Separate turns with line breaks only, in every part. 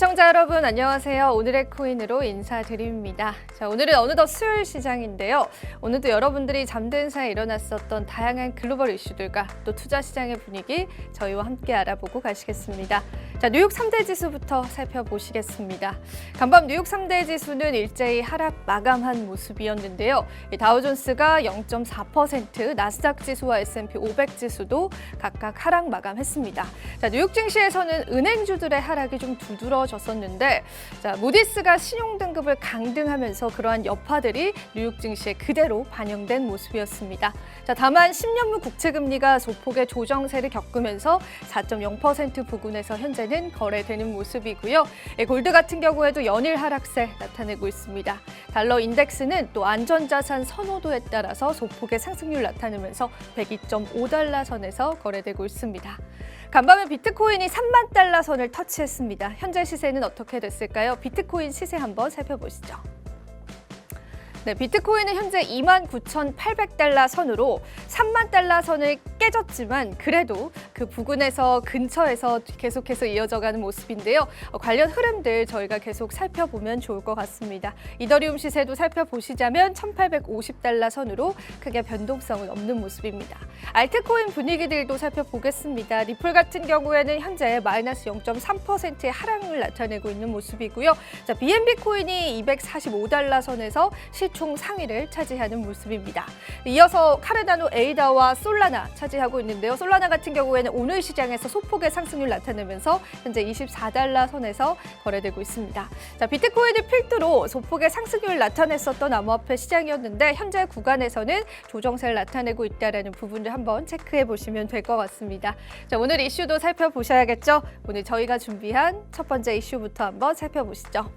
시청자 여러분 안녕하세요. 오늘의 코인으로 인사드립니다. 자, 오늘은 어느덧 수요일 시장인데요. 오늘도 여러분들이 잠든 사이 일어났었던 다양한 글로벌 이슈들과 또 투자 시장의 분위기 저희와 함께 알아보고 가시겠습니다. 자, 뉴욕 3대 지수부터 살펴보시겠습니다. 간밤 뉴욕 3대 지수는 일제히 하락 마감한 모습이었는데요. 이 다우존스가 0.4%, 나스닥 지수와 S&P 500 지수도 각각 하락 마감했습니다. 자, 뉴욕 증시에서는 은행주들의 하락이 좀 두드러졌었는데 자, 무디스가 신용 등급을 강등하면서 그러한 여파들이 뉴욕 증시에 그대로 반영된 모습이었습니다. 자, 다만 10년물 국채 금리가 소폭의 조정세를 겪으면서 4.0% 부근에서 현재 는 거래되는 모습이고요. 예, 골드 같은 경우에도 연일 하락세 나타내고 있습니다. 달러 인덱스는 또 안전자산 선호도에 따라서 소폭의 상승률 나타내면서 102.5달러 선에서 거래되고 있습니다. 간밤에 비트코인이 3만 달러 선을 터치했습니다. 현재 시세는 어떻게 됐을까요? 비트코인 시세 한번 살펴보시죠. 네, 비트코인은 현재 29,800달러 선으로 3만 달러 선을 깨졌지만 그래도 그 부근에서 근처에서 계속해서 이어져가는 모습인데요. 어, 관련 흐름들 저희가 계속 살펴보면 좋을 것 같습니다. 이더리움 시세도 살펴보시자면 1,850달러 선으로 크게 변동성은 없는 모습입니다. 알트코인 분위기들도 살펴보겠습니다. 리플 같은 경우에는 현재 마이너스 0.3%의 하락률 나타내고 있는 모습이고요. 자, BNB 코인이 245달러 선에서 시총 상위를 차지하는 모습입니다. 이어서 카르다노 에이다와 솔라나 차지하고 있는데요. 솔라나 같은 경우에는 오늘 시장에서 소폭의 상승률 나타내면서 현재 24달러 선에서 거래되고 있습니다. 자, 비트코인을 필두로 소폭의 상승률을 나타냈었던 암호화폐 시장이었는데 현재 구간에서는 조정세를 나타내고 있다는 부분을 한번 체크해 보시면 될 것 같습니다. 자, 오늘 이슈도 살펴보셔야겠죠. 오늘 저희가 준비한 첫 번째 이슈부터 한번 살펴보시죠.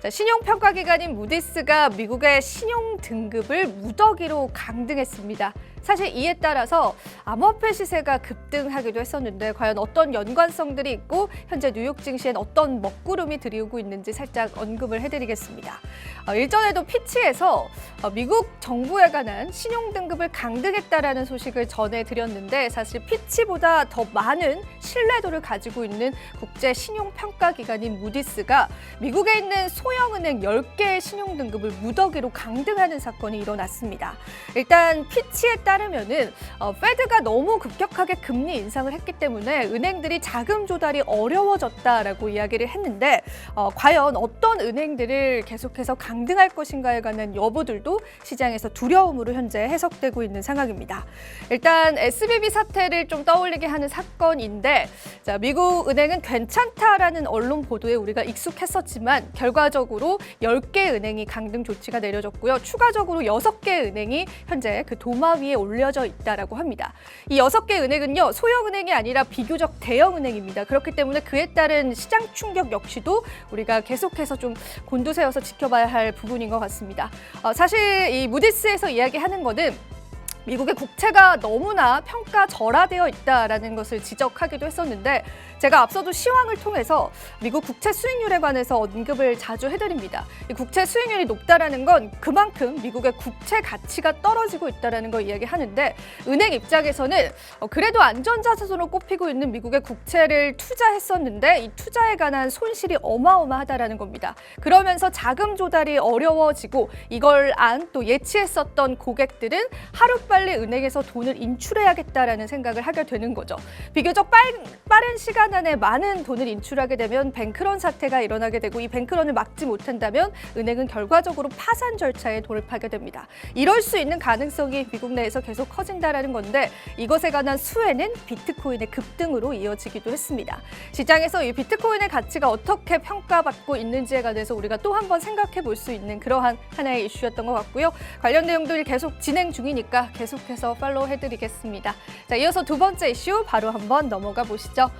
자, 신용평가기관인 무디스가 미국의 신용 등급을 무더기로 강등했습니다. 사실 이에 따라서 암호화폐 시세가 급등하기도 했었는데 과연 어떤 연관성들이 있고 현재 뉴욕 증시엔 어떤 먹구름이 들이오고 있는지 살짝 언급을 해드리겠습니다. 어, 일전에도 피치에서 어, 미국 정부에 관한 신용 등급을 강등했다라는 소식을 전해드렸는데 사실 피치보다 더 많은 신뢰도를 가지고 있는 국제 신용 평가 기관인 무디스가 미국에 있는 소 형은행 10개의 신용 등급을 무더기로 강등하는 사건이 일어났습니다. 일단 피치에 따르면은 어, 페드가 너무 급격하게 금리 인상을 했기 때문에 은행들이 자금 조달이 어려워졌다라고 이야기를 했는데 어, 과연 어떤 은행들을 계속해서 강등할 것인가에 관한 여부들도 시장에서 두려움으로 현재 해석되고 있는 상황입니다. 일단 SBB 사태를 좀 떠올리게 하는 사건인데 자, 미국 은행은 괜찮다라는 언론 보도에 우리가 익숙했었지만 결과 적으로 10개 은행이 강등 조치가 내려졌고요. 추가적으로 6개 은행이 현재 그 도마 위에 올려져 있다라고 합니다. 이 6개 은행은요. 소형 은행이 아니라 비교적 대형 은행입니다. 그렇기 때문에 그에 따른 시장 충격 역시도 우리가 계속해서 좀 곤두세워서 지켜봐야 할 부분인 것 같습니다. 어, 사실 이 무디스에서 이야기하는 거는 미국의 국채가 너무나 평가 절하되어 있다라는 것을 지적하기도 했었는데 제가 앞서도 시황을 통해서 미국 국채 수익률에 관해서 언급을 자주 해드립니다. 이 국채 수익률이 높다라는 건 그만큼 미국의 국채 가치가 떨어지고 있다라는 걸 이야기하는데 은행 입장에서는 어, 그래도 안전자산으로 꼽히고 있는 미국의 국채를 투자했었는데 이 투자에 관한 손실이 어마어마하다라는 겁니다. 그러면서 자금 조달이 어려워지고 이걸 안 또 예치했었던 고객들은 하루 빨리 은행에서 돈을 인출해야겠다라는 생각을 하게 되는 거죠. 비교적 빠른, 빠른 시간 안에 많은 돈을 인출하게 되면 뱅크런 사태가 일어나게 되고 이 뱅크런을 막지 못한다면 은행은 결과적으로 파산 절차에 돌입하게 됩니다. 이럴 수 있는 가능성이 미국 내에서 계속 커진다라는 건데 이것에 관한 수혜는 비트코인의 급등으로 이어지기도 했습니다. 시장에서 이 비트코인의 가치가 어떻게 평가받고 있는지에 관해서 우리가 또 한 번 생각해 볼 수 있는 그러한 하나의 이슈였던 것 같고요. 관련 내용들이 계속 진행 중이니까 계속 해서 팔로우 해드리겠습니다. 자, 이어서 두 번째 이슈 바로 한번 넘어가 보시죠.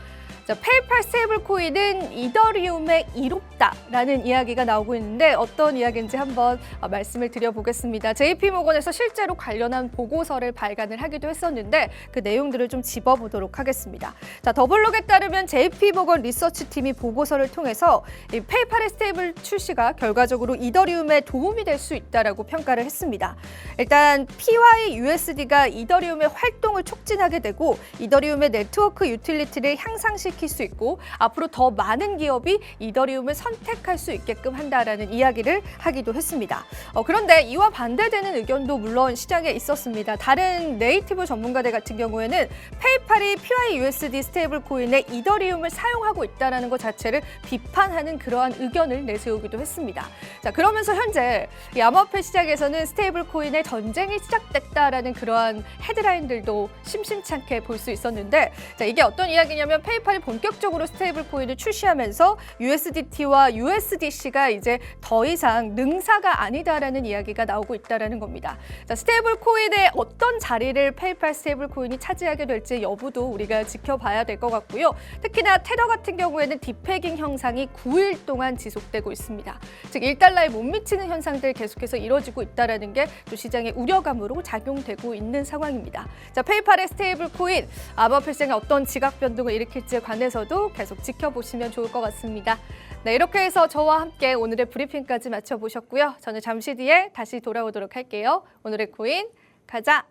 자, 페이팔 스테이블 코인은 이더리움의 이롭다라는 이야기가 나오고 있는데 어떤 이야기인지 한번 어, 말씀을 드려보겠습니다. JP모건에서 실제로 관련한 보고서를 발간을 하기도 했었는데 그 내용들을 좀 집어보도록 하겠습니다. 자, 더블록에 따르면 JP모건 리서치 팀이 보고서를 통해서 이 페이팔의 스테이블 출시가 결과적으로 이더리움에 도움이 될 수 있다라고 평가를 했습니다. 일단 PYUSD가 이더리움의 활동을 촉진하게 되고 이더리움의 네트워크 유틸리티를 향상시키 확산시킬 수 있고 앞으로 더 많은 기업이 이더리움을 선택할 수 있게끔 한다라는 이야기를 하기도 했습니다. 어, 그런데 이와 반대되는 의견도 물론 시장에 있었습니다. 다른 네이티브 전문가들 같은 경우에는 페이팔이 PYUSD 스테이블 코인의 이더리움을 사용하고 있다는 것 자체를 비판하는 그러한 의견을 내세우기도 했습니다. 자, 그러면서 현재 이 암호화폐 시장에서는 스테이블 코인의 전쟁이 시작됐다라는 그러한 헤드라인들도 심심찮게 볼 수 있었는데 자, 이게 어떤 이야기냐면 페이팔이 본격적으로 스테이블 코인을 출시하면서 USDT와 USDC가 이제 더 이상 능사가 아니다라는 이야기가 나오고 있다라는 겁니다. 자, 스테이블 코인의 어떤 자리를 페이팔 스테이블 코인이 차지하게 될지 여부도 우리가 지켜봐야 될 것 같고요. 특히나 테더 같은 경우에는 디패깅 현상이 9일 동안 지속되고 있습니다. 즉 1달러에 못 미치는 현상들 계속해서 이루어지고 있다라는 게 또 시장의 우려감으로 작용되고 있는 상황입니다. 자, 페이팔의 스테이블 코인 암호화폐 시장에 어떤 지각 변동을 일으킬지에 관해서도 계속 지켜보시면 좋을 것 같습니다. 네, 이렇게 해서 저와 함께 오늘의 브리핑까지 마쳐보셨고요. 저는 잠시 뒤에 다시 돌아오도록 할게요. 오늘의 코인 가자.